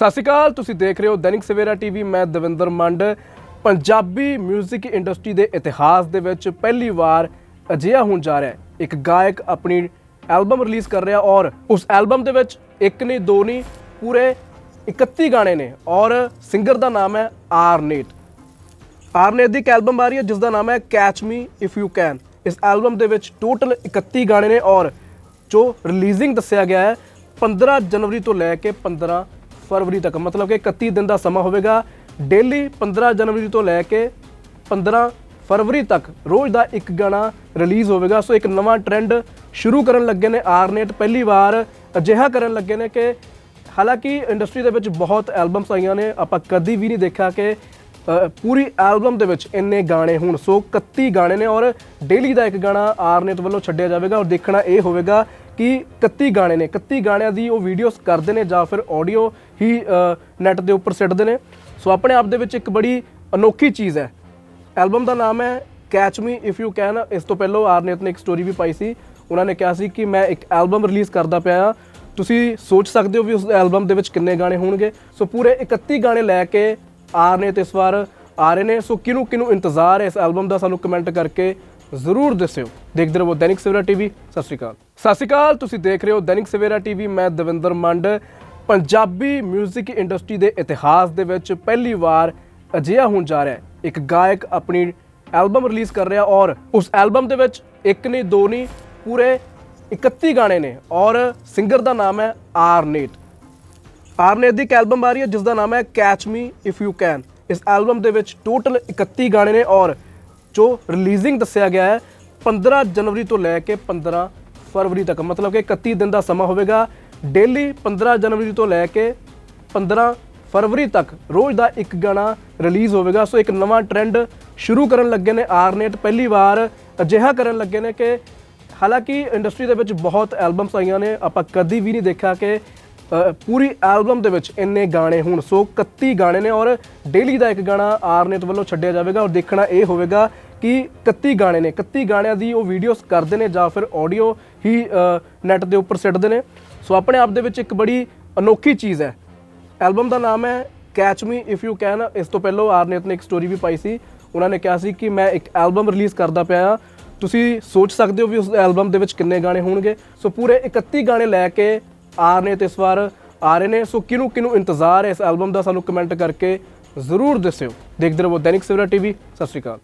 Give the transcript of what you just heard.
ਸਤਿ ਸ਼੍ਰੀ ਅਕਾਲ, ਤੁਸੀਂ ਦੇਖ ਰਹੇ ਹੋ ਦੈਨਿਕ ਸਵੇਰਾ ਟੀਵੀ, ਮੈਂ ਦਵਿੰਦਰ ਮੰਡ। ਪੰਜਾਬੀ 뮤직 ਇੰਡਸਟਰੀ ਦੇ ਇਤਿਹਾਸ ਦੇ ਵਿੱਚ ਪਹਿਲੀ ਵਾਰ ਅਜਿਹਾ ਹੋਣ ਜਾ ਰਿਹਾ ਹੈ। ਇੱਕ ਗਾਇਕ ਆਪਣੀ ਐਲਬਮ ਰਿਲੀਜ਼ ਕਰ ਰਿਹਾ ਔਰ ਉਸ ਐਲਬਮ ਦੇ ਵਿੱਚ ਇੱਕ ਨਹੀਂ, ਦੋ ਨਹੀਂ, ਪੂਰੇ 31 ਗਾਣੇ ਨੇ ਔਰ ਸਿੰਗਰ ਦਾ ਨਾਮ ਹੈ ਆਰਨੇਟ। ਆਰਨੇਟ ਦੀ ਇੱਕ ਐਲਬਮ ਆ ਰਹੀ ਹੈ ਜਿਸ ਦਾ ਨਾਮ ਹੈ catch me if you can ਇਸ ਐਲਬਮ ਦੇ ਵਿੱਚ ਟੋਟਲ 31 ਗਾਣੇ ਨੇ ਔਰ ਜੋ ਰਿਲੀਜ਼ਿੰਗ ਦੱਸਿਆ ਗਿਆ ਹੈ 15 ਜਨਵਰੀ ਤੋਂ ਲੈ ਕੇ 15 ਫਰਵਰੀ ਤੱਕ। ਮਤਲਬ ਕਿ 31 ਦਿਨ ਦਾ ਸਮਾਂ ਹੋਵੇਗਾ। ਡੇਲੀ 15 ਜਨਵਰੀ ਤੋਂ ਲੈ ਕੇ 15 ਫਰਵਰੀ ਤੱਕ ਰੋਜ਼ ਦਾ ਇੱਕ ਗਾਣਾ ਰਿਲੀਜ਼ ਹੋਵੇਗਾ। ਸੋ ਇੱਕ ਨਵਾਂ ਟ੍ਰੈਂਡ ਸ਼ੁਰੂ ਕਰਨ ਲੱਗੇ ਨੇ ਆਰਨੇਟ ਪਹਿਲੀ ਵਾਰ ਅਜਿਹਾ ਕਰਨ ਲੱਗੇ ਨੇ ਕਿ ਹਾਲਾਂਕਿ ਇੰਡਸਟਰੀ ਦੇ ਵਿੱਚ ਬਹੁਤ ਐਲਬਮਸ ਆਈਆਂ ਨੇ। ਆਪਾਂ ਕਦੀ ਵੀ ਨਹੀਂ ਦੇਖਿਆ ਕਿ ਪੂਰੀ ਐਲਬਮ ਦੇ ਵਿੱਚ ਇੰਨੇ ਗਾਣੇ ਹੁਣ। ਸੋ 31 ਗਾਣੇ ਨੇ ਔਰ ਡੇਲੀ ਦਾ ਇੱਕ ਗਾਣਾ ਆਰਨੇਟ ਵੱਲੋਂ ਛੱਡਿਆ ਜਾਵੇਗਾ। ਔਰ ਦੇਖਣਾ ਇਹ ਹੋਵੇਗਾ ਕਿ 31 ਗਾਣੇ ਨੇ 31 ਗਾਣਿਆਂ ਦੀ ਉਹ ਵੀਡੀਓਜ਼ ਕਰਦੇ ਨੇ ਜਾਂ ਫਿਰ ਆਡੀਓ ਹੀ ਨੈਟ ਦੇ ਉੱਪਰ ਸਿੱਟਦੇ ਨੇ। ਸੋ ਆਪਣੇ ਆਪ ਦੇ ਵਿੱਚ ਇੱਕ ਬੜੀ ਅਨੋਖੀ ਚੀਜ਼ ਹੈ। ਐਲਬਮ ਦਾ ਨਾਮ ਹੈ catch me if you can ਇਸ ਤੋਂ ਪਹਿਲਾਂ ਆਰਨੇਤ ਨੇ ਇੱਕ ਸਟੋਰੀ ਵੀ ਪਾਈ ਸੀ। ਉਹਨਾਂ ਨੇ ਕਿਹਾ ਸੀ ਕਿ ਮੈਂ ਇੱਕ ਐਲਬਮ ਰਿਲੀਜ਼ ਕਰਦਾ ਪਿਆ ਹਾਂ। ਤੁਸੀਂ ਸੋਚ ਸਕਦੇ ਹੋ ਵੀ ਉਸ ਐਲਬਮ ਦੇ ਵਿੱਚ ਕਿੰਨੇ ਗਾਣੇ ਹੋਣਗੇ। ਸੋ ਪੂਰੇ 31 ਗਾਣੇ ਲੈ ਕੇ ਆਰਨੇਤ ਇਸ ਵਾਰ ਆ ਰਹੇ ਨੇ। ਸੋ ਕਿਹਨੂੰ ਕਿਹਨੂੰ ਇੰਤਜ਼ਾਰ ਹੈ ਇਸ ਐਲਬਮ ਦਾ ਸਾਨੂੰ ਕਮੈਂਟ ਕਰਕੇ ਜ਼ਰੂਰ ਦੱਸਿਓ। ਦੇਖਦੇ ਰਹੋ ਦੈਨਿਕ ਸਵੇਰਾ ਟੀਵੀ। ਸਤਿ ਸ਼੍ਰੀ ਅਕਾਲ। ਸਤਿ ਸ਼੍ਰੀ ਅਕਾਲ, ਤੁਸੀਂ ਦੇਖ ਰਹੇ ਹੋ ਦੈਨਿਕ ਸਵੇਰਾ ਟੀਵੀ। ਮੈਂ ਦਵਿੰਦਰ ਮੰਡ। ਪੰਜਾਬੀ 뮤직 ਇੰਡਸਟਰੀ ਦੇ ਇਤਿਹਾਸ ਦੇ ਵਿੱਚ ਪਹਿਲੀ ਵਾਰ ਅਜਿਹਾ ਹੋਣ ਜਾ ਰਿਹਾ ਹੈ। ਇੱਕ ਗਾਇਕ ਆਪਣੀ ਐਲਬਮ ਰਿਲੀਜ਼ ਕਰ ਰਿਹਾ ਔਰ ਉਸ ਐਲਬਮ ਦੇ ਵਿੱਚ ਇੱਕ ਨਹੀਂ, ਦੋ ਨਹੀਂ, ਪੂਰੇ 31 ਗਾਣੇ ਨੇ ਔਰ ਸਿੰਗਰ ਦਾ ਨਾਮ ਹੈ ਆਰਨੇਟ। ਆਰਨੇਟ ਦੀ ਇੱਕ ਐਲਬਮ ਆ ਰਹੀ ਹੈ ਜਿਸ ਦਾ ਨਾਮ ਹੈ catch me if you can ਇਸ ਐਲਬਮ ਦੇ ਵਿੱਚ ਟੋਟਲ 31 ਗਾਣੇ ਨੇ ਔਰ ਜੋ ਰਿਲੀਜ਼ਿੰਗ ਦੱਸਿਆ ਗਿਆ ਹੈ 15 ਜਨਵਰੀ ਤੋਂ ਲੈ ਕੇ 15 ਫਰਵਰੀ ਤੱਕ। ਮਤਲਬ ਕਿ 31 ਦਿਨ ਦਾ ਸਮਾਂ ਹੋਵੇਗਾ। ਡੇਲੀ 15 ਜਨਵਰੀ ਤੋਂ ਲੈ ਕੇ 15 ਫਰਵਰੀ ਤੱਕ ਰੋਜ਼ ਦਾ ਇੱਕ ਗਾਣਾ ਰਿਲੀਜ਼ ਹੋਵੇਗਾ। ਸੋ ਇੱਕ ਨਵਾਂ ਟ੍ਰੈਂਡ ਸ਼ੁਰੂ ਕਰਨ ਲੱਗੇ ਨੇ ਆਰਨੇਟ ਪਹਿਲੀ ਵਾਰ ਅਜਿਹਾ ਕਰਨ ਲੱਗੇ ਨੇ ਕਿ ਹਾਲਾਂਕਿ ਇੰਡਸਟਰੀ ਦੇ ਵਿੱਚ ਬਹੁਤ ਐਲਬਮਸ ਆਈਆਂ ਨੇ। ਆਪਾਂ ਕਦੀ ਵੀ ਨਹੀਂ ਦੇਖਿਆ ਕਿ ਪੂਰੀ ਐਲਬਮ ਦੇ ਵਿੱਚ ਇੰਨੇ ਗਾਣੇ ਹੁਣ। ਸੋ 31 ਗਾਣੇ ਨੇ ਔਰ ਡੇਲੀ ਦਾ ਇੱਕ ਗਾਣਾ ਆਰਨੇਤ ਵੱਲੋਂ ਛੱਡਿਆ ਜਾਵੇਗਾ ਔਰ ਦੇਖਣਾ ਇਹ ਹੋਵੇਗਾ ਕਿ 31 ਗਾਣੇ ਨੇ। 31 ਗਾਣਿਆਂ ਦੀ ਉਹ ਵੀਡੀਓਜ਼ ਕਰਦੇ ਨੇ ਜਾਂ ਫਿਰ ਆਡੀਓ ਹੀ ਨੈਟ ਦੇ ਉੱਪਰ ਸਿੱਟਦੇ ਨੇ। ਸੋ ਆਪਣੇ ਆਪ ਦੇ ਵਿੱਚ ਇੱਕ ਬੜੀ ਅਨੋਖੀ ਚੀਜ਼ ਹੈ। ਐਲਬਮ ਦਾ ਨਾਮ ਹੈ catch me if you can ਇਸ ਤੋਂ ਪਹਿਲਾਂ ਆਰਨੇਤ ਨੇ ਇੱਕ ਸਟੋਰੀ ਵੀ ਪਾਈ ਸੀ। ਉਹਨਾਂ ਨੇ ਕਿਹਾ ਸੀ ਕਿ ਮੈਂ ਇੱਕ ਐਲਬਮ ਰਿਲੀਜ਼ ਕਰਦਾ ਪਿਆ ਹਾਂ। ਤੁਸੀਂ ਸੋਚ ਸਕਦੇ ਹੋ ਵੀ ਉਸ ਐਲਬਮ ਦੇ ਵਿੱਚ ਕਿੰਨੇ ਗਾਣੇ ਹੋਣਗੇ। ਸੋ ਪੂਰੇ 31 ਗਾਣੇ ਲੈ ਕੇ ਆ ਰਹੇ ਨੇ ਆਰਨੇਤ ਇਸ ਵਾਰ ਆ ਰਹੇ ਨੇ। ਸੋ ਕਿਹਨੂੰ ਕਿਹਨੂੰ ਇੰਤਜ਼ਾਰ ਹੈ ਇਸ ਐਲਬਮ ਦਾ ਸਾਨੂੰ ਕਮੈਂਟ ਕਰਕੇ ਜ਼ਰੂਰ ਦੱਸਿਓ। ਦੇਖਦੇ ਰਹੋ ਦੈਨਿਕ ਸਵੇਰਾ ਟੀਵੀ, ਸਤਿ ਸ਼੍ਰੀ ਅਕਾਲ।